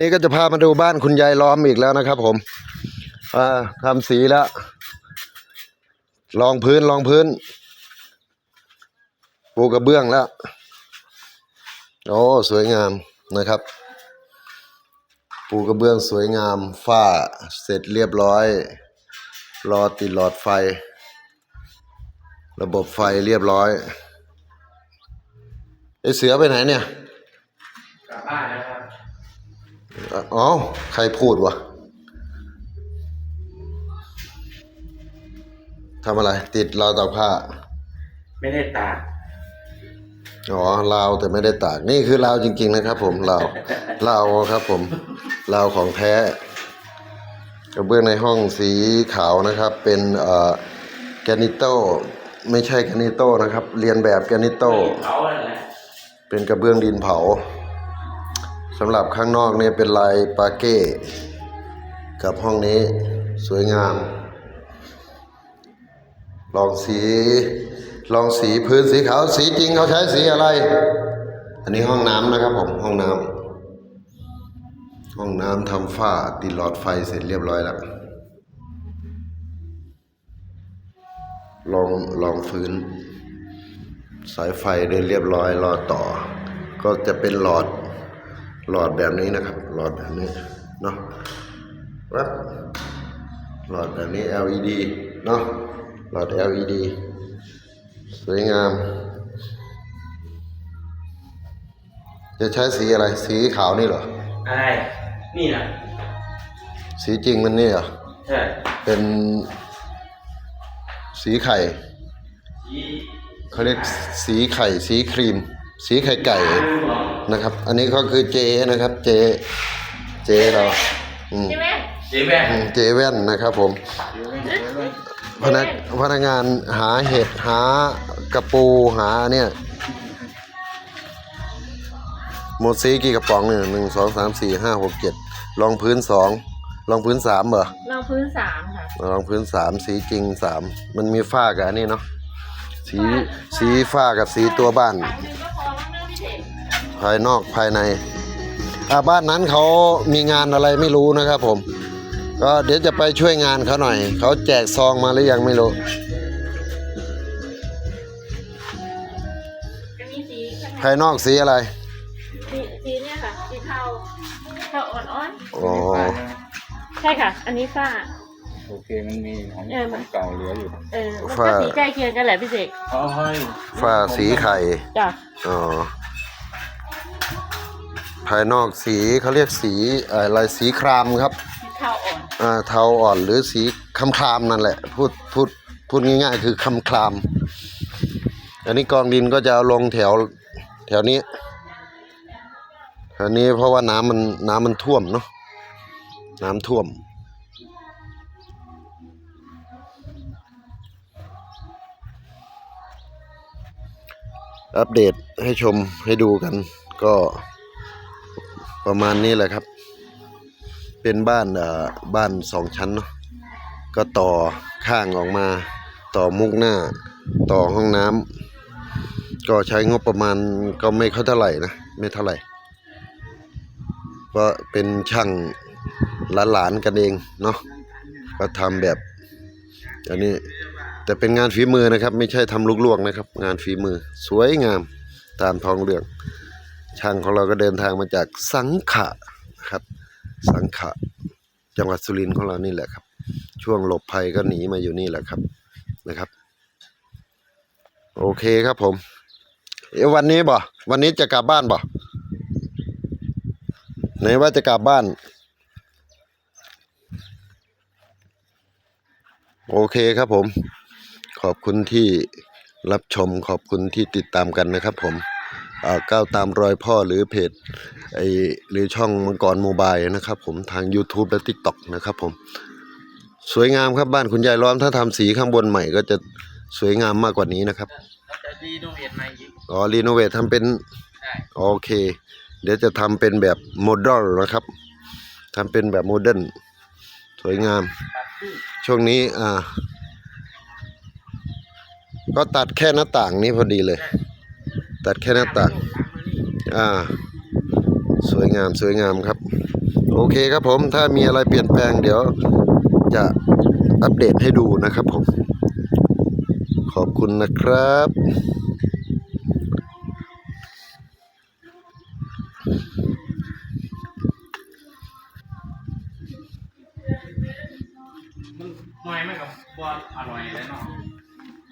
นี่ก็จะพามาดูบ้านคุณยายล้อมอีกแล้วนะครับ ผมทำสีแล้วรองพื้นรองพื้นปูกระเบื้องแล้วโอ้สวยงามนะครับ ปูกระเบื้องสวยงามฝ้าเสร็จเรียบร้อย รอติดหลอดไฟ ระบบไฟเรียบร้อยไอเสือไปไหนเนี่ยกลับบ้านแล้ว อ๋อใครพูดวะทำอะไร ติดราวตากผ้า ไม่ได้ตากอ๋อลาวแต่ไม่ได้ตากนี่คือลาวจริง ๆ นะครับ ผมลาวลาวครับ ผมลาวของแท้กระเบื้องในห้องสีขาวนะครับ เป็นเอ่อแกรนิโตไม่ใช่แกรนิโตนะครับ เรียนแบบแกรนิโต เขาอะไรแหละเป็นกระเบื้องดินเผา สำหรับข้างนอกเนี่ยเป็นลายปาเก้ กับห้องนี้สวยงาม ลองสี ลองสีพื้นสีขาว สีจริงเขาใช้สีอะไร อันนี้ห้องน้ำนะครับผม ห้องน้ำห้องน้ำทำฝ้าติดหลอดไฟเสร็จเรียบร้อยแล้วลองลองฟื้น สายไฟได้เรียบร้อยรอต่อ ก็จะเป็นหลอด หลอดแบบนี้นะครับ หลอดแบบนี้เนาะวับหลอดแบบนี้ LED เนาะหลอด LED สวยงาม จะใช้สีอะไร สีขาวนี่เหรอ อะไร นี่นะสีจริงมันนี่เหรอ ใช่ เป็นสีไข่ยี่เขาเรียกสีไข่ สีครีม สีไข่ไก่ นะครับ อันนี้ก็คือเจนะครับ เจ เจเราอืมใช่ไหมเจ๊แม่อืมเจแว่นนะครับผม พนักพนักงานหาเห็ดหากระปูหาเนี่ยหมดสีกี่กระป๋องเนี่ยหนึ่งสองสามสี่ห้าหกเจ็ดรองพื้นสองรองพื้นสามเหรอรองพื้นสามค่ะรองพื้นสามสีจริงสามมันมีฝ้ากับอันนี้เนาะสีสีฝ้ากับสีตัวบ้านสามหนึ่งก็ายนอกภายในอ่าบ้านนั้นเขามีงานอะไรไม่รู้นะครับผม ก็เดี๋ยวจะไปช่วยงานเขาหน่อย เขาแจกซองมาหรือยังไม่รู้ จะมีสีข้างในภายนอกสีอะไรสีสีเนี่ยค่ะ สีเทาเทาอ่อนอ๋อๆ ใช่ค่ะ อันนี้ฝ้า โอเคมันมีของเออมันของเก่าเหลืออยู่เออ มันก็สีใกล้เคียงกันแหละพี่เสกเอาให้ฝ้าสีไข่จ้ะ อ๋อ ภายนอกสีเขาเรียกสีอะไรสีครามครับสีเทาอ่อนอ่าเทาอ่อนหรือสีคำครามนั่นแหละพูดพูดพูดง่ายๆ คือคำคราม อันนี้กองดินก็จะเอาลงแถวแถวนี้แถวนี้เพราะว่าน้ำมันน้ำมันท่วมเนาะน้ำท่วมอัปเดตให้ชมให้ดูกันก็ ประมาณนี้แหละครับ เป็นบ้านเอ่อบ้านสองชั้นเนาะก็ต่อข้างออกมา ต่อมุกหน้า ต่อห้องน้ำก็ใช้งบประมาณก็ไม่ค่อยเท่าไหร่นะไม่เท่าไหร่เพราะเป็นช่างหลานๆกันเองเนาะก็ทำแบบอันนี้แต่เป็นงานฝีมือนะครับ ไม่ใช่ทำลวกนะครับ งานฝีมือ สวยงามตามท้องเรื่อง ช่างของเราก็เดินทางมาจากสังขะนะครับ สังขะจังหวัดสุรินทร์ของเรานี่แหละครับ ช่วงหลบภัยก็หนีมาอยู่นี่แหละครับนะครับ โอเคครับผมเอวันนี้บ่วันนี้จะกลับบ้านบ่ไหนว่าจะกลับบ้าน โอเคครับผม ขอบคุณที่รับชมขอบคุณที่ติดตามกันนะครับผม ก้าวตามรอยพ่อหรือเพจไอหรือช่องมังกรโมบายนะครับผมทาง YouTube และ TikTok นะครับผมสวยงามครับบ้านคุณยายล้อมถ้าทำสีข้างบนใหม่ก็จะสวยงามมากกว่านี้นะครับเราจะรีโนเวทใหม่อีกอ๋อรีโนเวททำเป็นใช่โอเค เดี๋ยวจะทำเป็นแบบโมเดลนะครับทำเป็นแบบโมเดิร์นสวยงามตัดที่ช่วงนี้อ่าก็ตัดแค่หน้าต่างนี้พอดีเลย ตัดแค่หน้าต่างตามมานี่อ่า สวยงามสวยงามครับเโอเคครับผมถ้ามีอะไรเปลี่ยนแปลงเดี๋ยวจะอัปเดตให้ดูนะครับผม ขอบคุณนะครับมันหน่อยไหมกับบอลอร่อยเลยเนาะ